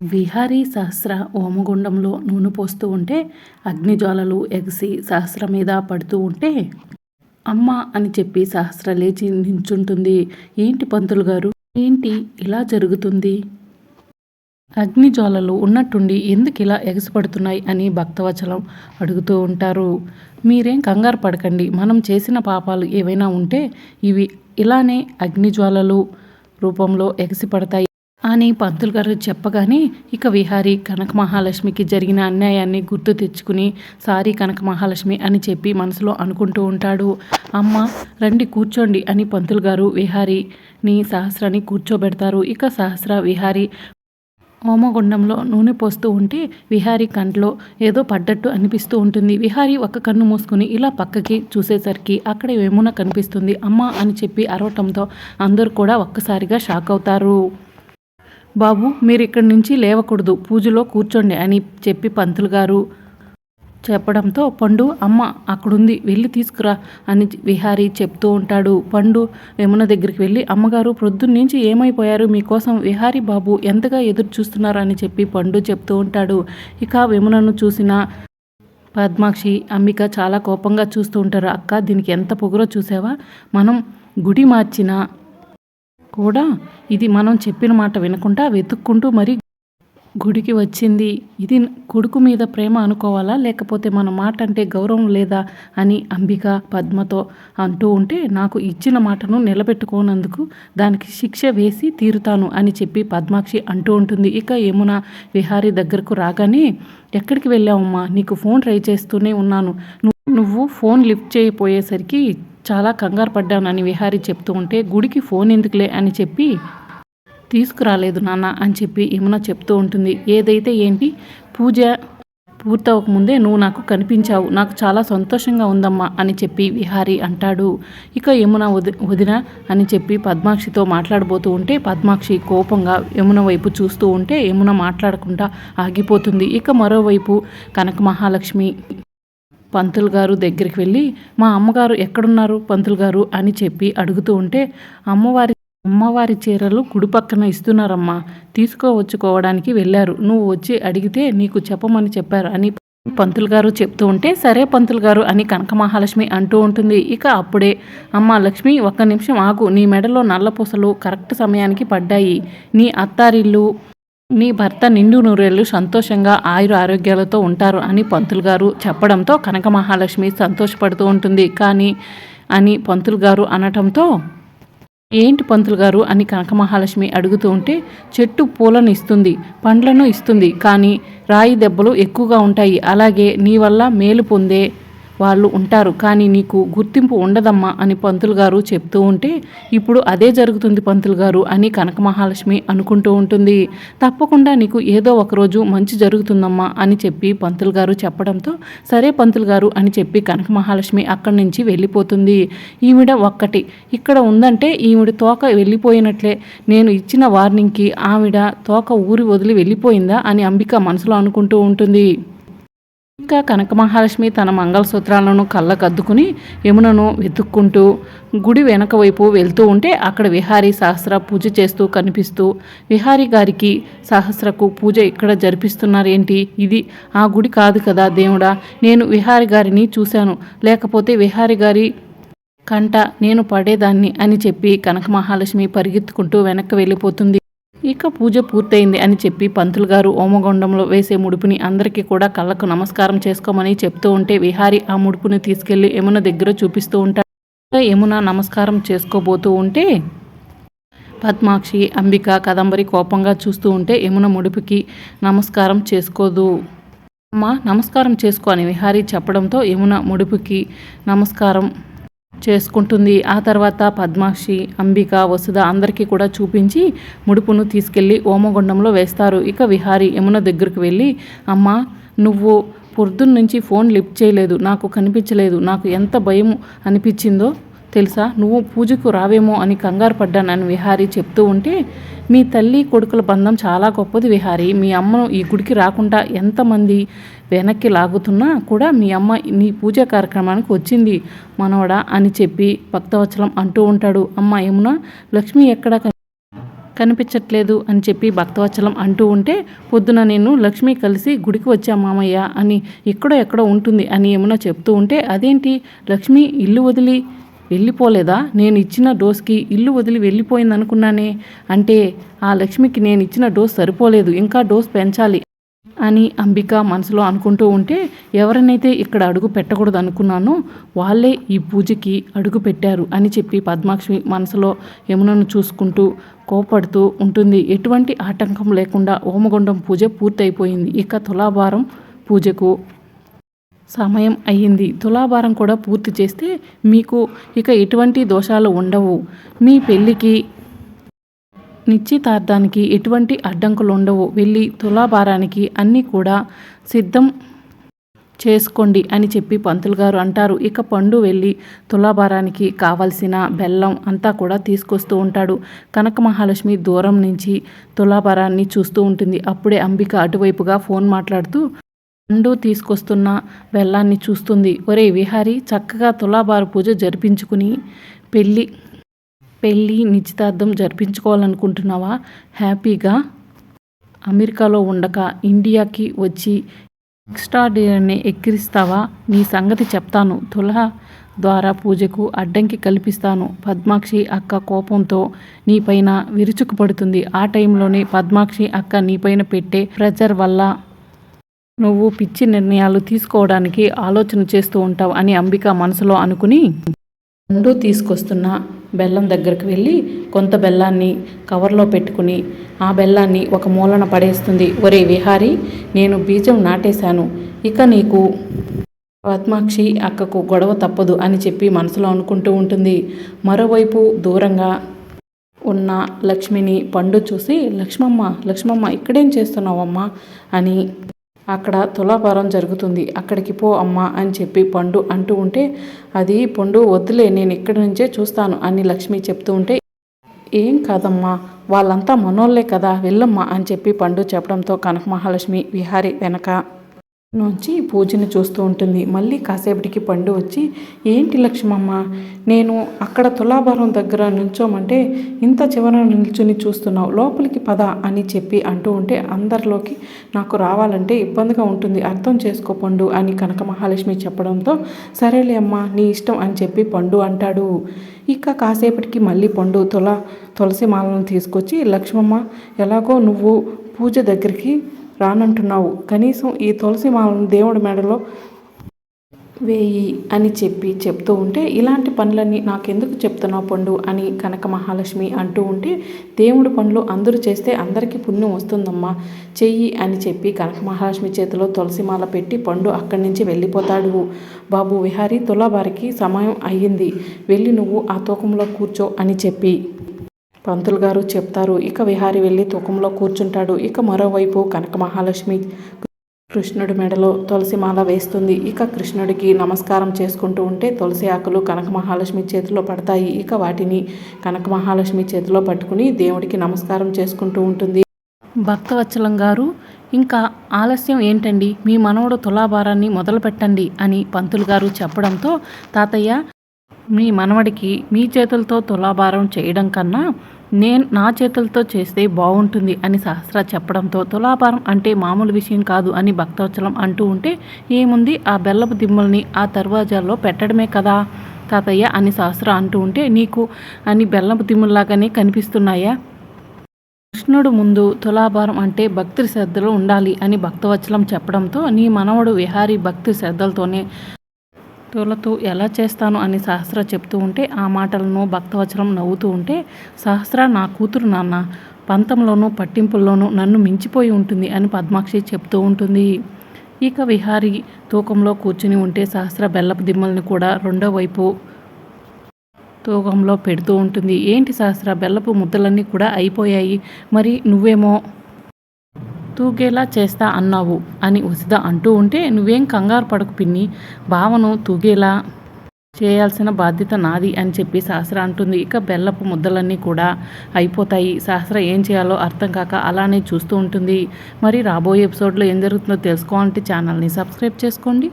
విహారీ సహస్ర హోమగుండంలో నూనె పోస్తూ ఉంటే అగ్నిజ్వాలలు ఎగసి సహస్ర మీద పడుతూ ఉంటే అమ్మ అని చెప్పి సహస్ర లేచి నించుంటుంది. ఏంటి పంతులు గారు? ఏంటి ఇలా జరుగుతుంది? అగ్నిజ్వాలలు ఉన్నట్టుండి ఎందుకు ఇలా ఎగసిపడుతున్నాయి అని భక్తవచలం అడుగుతూ ఉంటారు. మీరేం కంగారు పడకండి. మనం చేసిన పాపాలు ఏవైనా ఉంటే ఇవి ఇలానే అగ్నిజ్వాలలు రూపంలో ఎగసిపడతాయి అని పంతులు గారు చెప్పగానే ఇక విహారి కనక మహాలక్ష్మికి జరిగిన అన్యాయాన్ని గుర్తు తెచ్చుకుని సారీ కనక మహాలక్ష్మి అని చెప్పి మనసులో అనుకుంటూ ఉంటాడు. అమ్మ రండి కూర్చోండి అని పంతులు గారు విహారిని సహస్రాన్ని కూర్చోబెడతారు. ఇక సహస్ర విహారి హోమగుండంలో నూనె పోస్తూ ఉంటే విహారి కంట్లో ఏదో పడ్డట్టు అనిపిస్తూ ఉంటుంది. విహారి ఒక కన్ను మూసుకుని ఇలా పక్కకి చూసేసరికి అక్కడ యమున కనిపిస్తుంది. అమ్మ అని చెప్పి అరవటంతో అందరూ కూడా ఒక్కసారిగా షాక్ అవుతారు. బాబు మీరు ఇక్కడి నుంచి లేవకూడదు. పూజలో కూర్చోండి అని చెప్పి పంతులు గారు చెప్పడంతో పండు అమ్మ అక్కడుంది వెళ్ళి తీసుకురా అని విహారి చెప్తూ ఉంటాడు. పండు యమున దగ్గరికి వెళ్ళి అమ్మగారు ప్రొద్దున్నుంచి ఏమైపోయారు? మీకోసం విహారీ బాబు ఎంతగా ఎదురు చూస్తున్నారు? అని చెప్పి పండు చెప్తూ ఉంటాడు. ఇక యమునను చూసిన పద్మాక్షి అంబిక చాలా కోపంగా చూస్తూ ఉంటారు. అక్క దీనికి ఎంత పొగరో చూసావా? మనం గుడి మార్చినా కూడా ఇది మనం చెప్పిన మాట వినకుండా వెతుక్కుంటూ మరి గుడికి వచ్చింది. ఇది కొడుకు మీద ప్రేమ అనుకోవాలా? లేకపోతే మన మాట అంటే గౌరవం లేదా అని అంబిక పద్మతో అంటూ ఉంటే నాకు ఇచ్చిన మాటను నిలబెట్టుకోనందుకు దానికి శిక్ష వేసి తీరుతాను అని చెప్పి పద్మాక్షి అంటూ ఉంటుంది. ఇక యమున విహారీ దగ్గరకు రాగానే ఎక్కడికి వెళ్ళావమ్మా? నీకు ఫోన్ ట్రై చేస్తూనే ఉన్నాను. నువ్వు ఫోన్ లిఫ్ట్ చేయపోయేసరికి చాలా కంగారు పడ్డానని విహారీ చెప్తూ ఉంటే గుడికి ఫోన్ ఎందుకులే? అని చెప్పి తీసుకురాలేదు నాన్న అని చెప్పి యమున చెప్తూ ఉంటుంది. ఏదైతే ఏంటి? పూజ పూర్తవకముందే నువ్వు నాకు కనిపించావు. నాకు చాలా సంతోషంగా ఉందమ్మా అని చెప్పి విహారి అంటాడు. ఇక యమున వది వదిన అని చెప్పి పద్మాక్షితో మాట్లాడబోతూ ఉంటే పద్మాక్షి కోపంగా యమున వైపు చూస్తూ ఉంటే యమున మాట్లాడకుండా ఆగిపోతుంది. ఇక మరోవైపు కనక మహాలక్ష్మి పంతులు గారు దగ్గరికి వెళ్ళి మా అమ్మగారు ఎక్కడున్నారు పంతులు గారు? అని చెప్పి అడుగుతూ ఉంటే అమ్మవారి అమ్మవారి చీరలు కుడి పక్కన ఇస్తున్నారమ్మా. తీసుకోవచ్చుకోవడానికి వెళ్ళారు. నువ్వు వచ్చి అడిగితే నీకు చెప్పమని చెప్పారు అని పంతులు గారు చెప్తూ ఉంటే సరే పంతులు గారు అని కనక మహాలక్ష్మి అంటూ ఉంటుంది. ఇక అప్పుడే అమ్మ లక్ష్మి ఒక్క నిమిషం ఆగు. నీ మెడలో నల్లపూసలు కరెక్ట్ సమయానికి పడ్డాయి. నీ అత్తారిల్లు నీ భర్త నిండు నూరేళ్ళు సంతోషంగా ఆయుర ఆరోగ్యాలతో ఉంటారు అని పంతులు గారు చెప్పడంతో కనక మహాలక్ష్మి సంతోషపడుతూ ఉంటుంది. కానీ అని పంతులు గారు అనటంతో ఏంటి పంతులు గారు అని కనక మహాలక్ష్మి అడుగుతూ ఉంటే చెట్టు పూలను ఇస్తుంది పండ్లను ఇస్తుంది కానీ రాయి దెబ్బలు ఎక్కువగా ఉంటాయి. అలాగే నీ వల్ల మేలు పొందే వాళ్ళు ఉంటారు. కానీ నీకు గుర్తింపు ఉండదమ్మా అని పంతులు గారు చెప్తూ ఉంటే ఇప్పుడు అదే జరుగుతుంది పంతులు గారు అని కనక మహాలక్ష్మి అనుకుంటూ ఉంటుంది. తప్పకుండా నీకు ఏదో ఒకరోజు మంచి జరుగుతుందమ్మా అని చెప్పి పంతులు గారు చెప్పడంతో సరే పంతులు గారు అని చెప్పి కనక మహాలక్ష్మి అక్కడి నుంచి వెళ్ళిపోతుంది. ఈవిడ ఒక్కటి ఇక్కడ ఉందంటే ఈవిడ తోక వెళ్ళిపోయినట్లే. నేను ఇచ్చిన వార్నింగ్కి ఆవిడ తోక ఊరి వదిలి వెళ్ళిపోయిందా అని అంబిక మనసులో అనుకుంటూ ఉంటుంది. ఇంకా కనక మహాలక్ష్మి తన మంగళసూత్రాలను కళ్ళకద్దుకుని యమునను వెతుక్కుంటూ గుడి వెనక వైపు వెళ్తూ ఉంటే అక్కడ విహారీ సహస్ర పూజ చేస్తూ కనిపిస్తూ విహారీ గారికి సహస్రకు పూజ ఇక్కడ జరిపిస్తున్నారేంటి? ఇది ఆ గుడి కాదు కదా దేవుడా? నేను విహారి గారిని చూశాను. లేకపోతే విహారి గారి కంట నేను పడేదాన్ని అని చెప్పి కనక మహాలక్ష్మి పరిగెత్తుకుంటూ వెనక్కి వెళ్ళిపోతుంది. ఇక పూజ పూర్తయింది అని చెప్పి పంతులు గారు ఓమగొండంలో వేసే ముడుపుని అందరికీ కూడా కళ్ళకు నమస్కారం చేసుకోమని చెప్తూ ఉంటే విహారి ఆ ముడుపుని తీసుకెళ్ళి యమున దగ్గర చూపిస్తూ ఉంటాడు. యమున నమస్కారం చేసుకోబోతూ ఉంటే పద్మాక్షి అంబిక కదంబరి కోపంగా చూస్తూ ఉంటే యమున ముడుపుకి నమస్కారం చేసుకోదు. అమ్మ నమస్కారం చేసుకో అని విహారీ చెప్పడంతో యమున ముడుపుకి నమస్కారం చేసుకుంటుంది. ఆ తర్వాత పద్మాక్షి అంబిక వసుధ అందరికీ కూడా చూపించి ముడుపును తీసుకెళ్ళి ఓమగుండంలో వేస్తారు. ఇక విహారి యమున దగ్గరకు వెళ్ళి అమ్మ నువ్వు పొద్దున్న నుంచి ఫోన్ లిఫ్ట్ చేయలేదు. నాకు కనిపించలేదు. నాకు ఎంత భయం అనిపించిందో తెలుసా? నువ్వు పూజకు రావేమో అని కంగారు పడ్డానని విహారి చెప్తూ ఉంటే మీ తల్లి కొడుకుల బంధం చాలా గొప్పది విహారి. మీ అమ్మను ఈ గుడికి రాకుండా ఎంతమంది వెనక్కి లాగుతున్నా కూడా మీ అమ్మ నీ పూజా కార్యక్రమానికి వచ్చింది మనవడా అని చెప్పి భక్తవచలం అంటూ ఉంటాడు. అమ్మ యమున లక్ష్మి ఎక్కడ కనిపించట్లేదు అని చెప్పి భక్తవచలం అంటూ ఉంటే పొద్దున నేను లక్ష్మి కలిసి గుడికి వచ్చా మామయ్య అని ఎక్కడో ఎక్కడో ఉంటుంది అని ఏమైనా చెప్తూ ఉంటే అదేంటి? లక్ష్మి ఇల్లు వదిలి వెళ్ళిపోలేదా? నేను ఇచ్చిన డోస్కి ఇల్లు వదిలి వెళ్ళిపోయింది అనుకున్నానే అంటే ఆ లక్ష్మికి నేను ఇచ్చిన డోస్ సరిపోలేదు. ఇంకా డోస్ పెంచాలి. అని అంబిక మనసులో అనుకుంటూ ఉంటే ఎవరినైతే ఇక్కడ అడుగు పెట్టకూడదు అనుకున్నానో వాళ్ళే ఈ పూజకి అడుగు పెట్టారు అని చెప్పి పద్మాక్షి మనసులో యమునను చూసుకుంటూ కోపడుతూ ఉంటుంది. ఎటువంటి ఆటంకం లేకుండా ఓమగుండం పూజ పూర్తయిపోయింది. ఇక తులాభారం పూజకు సమయం అయ్యింది. తులాభారం కూడా పూర్తి చేస్తే మీకు ఇక ఎటువంటి దోషాలు ఉండవు. మీ పెళ్ళికి నిశ్చితార్థానికి ఎటువంటి అడ్డంకులు ఉండవు వెళ్ళి తులాభారానికి అన్నీ కూడా సిద్ధం చేసుకోండి అని చెప్పి పంతులు గారు అంటారు. ఇక పండు వెళ్ళి తులాభారానికి కావలసిన బెల్లం అంతా కూడా తీసుకొస్తూ ఉంటాడు. కనక మహాలక్ష్మి దూరం నుంచి తులాభారాన్ని చూస్తూ ఉంటుంది. అప్పుడే అంబిక అటువైపుగా ఫోన్ మాట్లాడుతూ పండు తీసుకొస్తున్న బెల్లాన్ని చూస్తుంది. ఒరే విహారి చక్కగా తులాభార పూజ జరిపించుకుని పెళ్ళి పెళ్ళి నిశ్చితార్థం జరిపించుకోవాలనుకుంటున్నావా? హ్యాపీగా? అమెరికాలో ఉండక ఇండియాకి వచ్చి ఎక్స్ట్రా డేని ఎక్కిరిస్తావా? నీ సంగతి చెప్తాను. తులహ ద్వారా పూజకు అడ్డంకి కల్పిస్తాను. పద్మాక్షి అక్క కోపంతో నీపైన విరుచుకుపడుతుంది. ఆ టైంలోనే పద్మాక్షి అక్క నీపైన పెట్టే ప్రెజర్ వల్ల నువ్వు పిచ్చి నిర్ణయాలు తీసుకోవడానికి ఆలోచన చేస్తూ ఉంటావు అని అంబిక మనసులో అనుకుని రెండు తీసుకొస్తున్న బెల్లం దగ్గరికి వెళ్ళి కొంత బెల్లాన్ని కవర్లో పెట్టుకుని ఆ బెల్లాన్ని ఒక మూలన పడేస్తుంది. ఒరే విహారీ నేను బీజం నాటేశాను. ఇక నీకు పద్మాక్షి అక్కకు గొడవ తప్పదు అని చెప్పి మనసులో అనుకుంటూ ఉంటుంది. మరోవైపు దూరంగా ఉన్న లక్ష్మిని పండు చూసి లక్ష్మమ్మ లక్ష్మమ్మ ఇక్కడేం చేస్తున్నావమ్మా? అని అక్కడ తులాభారం జరుగుతుంది. అక్కడికి పో అమ్మా అని చెప్పి పండు అంటూ ఉంటే అది పండు వద్దులే నేను ఇక్కడి నుంచే చూస్తాను అని లక్ష్మి చెప్తూ ఉంటే ఏం కాదమ్మా వాళ్ళంతా మనోళ్ళే కదా వెళ్ళమ్మా అని చెప్పి పండు చెప్పడంతో కనక మహాలక్ష్మి విహారి వెనక నుంచి పూజని చూస్తూ ఉంటుంది. మళ్ళీ కాసేపటికి పండు వచ్చి ఏంటి లక్ష్మమ్మ నేను అక్కడ తులాభారం దగ్గర నిల్చోమంటే ఇంత చివర నిల్చుని చూస్తున్నావు. లోపలికి పద అని చెప్పి అంటూ ఉంటే అందరిలోకి నాకు రావాలంటే ఇబ్బందిగా ఉంటుంది. అర్థం చేసుకో పండు అని కనక మహాలక్ష్మి చెప్పడంతో సరేలే అమ్మా నీ ఇష్టం అని చెప్పి పండు అంటాడు. ఇక కాసేపటికి మళ్ళీ పండు తుల తులసి మాలను తీసుకొచ్చి లక్ష్మమ్మ ఎలాగో నువ్వు పూజ దగ్గరికి రానంటున్నావు. కనీసం ఈ తులసి మాలను దేవుడి మెడలో వేయి అని చెప్పి చెప్తూ ఉంటే ఇలాంటి పనులన్నీ నాకెందుకు చెప్తున్నావు పండు అని కనక మహాలక్ష్మి అంటూ ఉంటే దేవుడి పనులు అందరూ చేస్తే అందరికీ పుణ్యం వస్తుందమ్మా చెయ్యి అని చెప్పి కనక మహాలక్ష్మి చేతిలో తులసిమాల పెట్టి పండు అక్కడి నుంచి వెళ్ళిపోతాడు. బాబు విహారీ తులాబారికి సమయం అయ్యింది. వెళ్ళి నువ్వు ఆ తూకంలో కూర్చో అని చెప్పి పంతులు గారు చెప్తారు. ఇక విహారి వెళ్ళి తూకంలో కూర్చుంటాడు. ఇక మరోవైపు కనక మహాలక్ష్మి కృష్ణుడి మెడలో తులసి మాల వేస్తుంది. ఇక కృష్ణుడికి నమస్కారం చేసుకుంటూ ఉంటే తులసి ఆకులు కనక మహాలక్ష్మి చేతిలో పడతాయి. ఇక వాటిని కనక మహాలక్ష్మి చేతిలో పట్టుకుని దేవుడికి నమస్కారం చేసుకుంటూ ఉంటుంది. భక్తవత్సలం గారు ఇంకా ఆలస్యం ఏంటండి? మీ మనవడు తులాభారాన్ని మొదలు పెట్టండి అని పంతులు గారు చెప్పడంతో తాతయ్య మీ మనవడికి మీ చేతులతో తులాభారం చేయడం కన్నా నేను నా చేతులతో చేస్తే బాగుంటుంది అని సహస్ర చెప్పడంతో తులాభారం అంటే మామూలు విషయం కాదు అని భక్తవచలం అంటూ ఉంటే ఏముంది? ఆ బెల్లపు దిమ్మల్ని ఆ దర్వాజాల్లో పెట్టడమే కదా తాతయ్య అని సహస్ర అంటూ ఉంటే నీకు అని బెల్లపు దిమ్ముల్లాగానే కనిపిస్తున్నాయా? కృష్ణుడు ముందు తులాభారం అంటే భక్తి శ్రద్ధలు ఉండాలి అని భక్తవచలం చెప్పడంతో నీ మనవడు విహారీ భక్తి శ్రద్ధలతోనే తోలతో ఎలా చేస్తాను అని సహస్ర చెప్తూ ఉంటే ఆ మాటలను భక్తవచనం నవ్వుతూ ఉంటే సహస్ర నా కూతురు నాన్న పంతంలోనూ పట్టింపుల్లోనూ నన్ను మించిపోయి ఉంటుంది అని పద్మాక్షి చెప్తూ ఉంటుంది. ఇక విహారి తూకంలో కూర్చుని ఉంటే సహస్ర బెల్లపు దిమ్మల్ని కూడా రెండో వైపు తూకంలో పెడుతూ ఉంటుంది. ఏంటి సహస్ర? బెల్లపు ముద్దలన్నీ కూడా అయిపోయాయి. మరి నువ్వేమో తూగేలా చేస్తా అన్నావు అని ఉసిద అంటూ ఉంటే నువ్వేం కంగారు పడకు పిన్ని. భావను తూగేలా చేయాల్సిన బాధ్యత నాది అని చెప్పి సహస్ర అంటుంది. ఇక బెల్లపు ముద్దలన్నీ కూడా అయిపోతాయి. సహస్ర ఏం చేయాలో అర్థం కాక అలానే చూస్తూ ఉంటుంది. మరి రాబోయే ఎపిసోడ్లో ఏం జరుగుతుందో తెలుసుకోవాలంటే ఛానల్ని సబ్స్క్రైబ్ చేసుకోండి.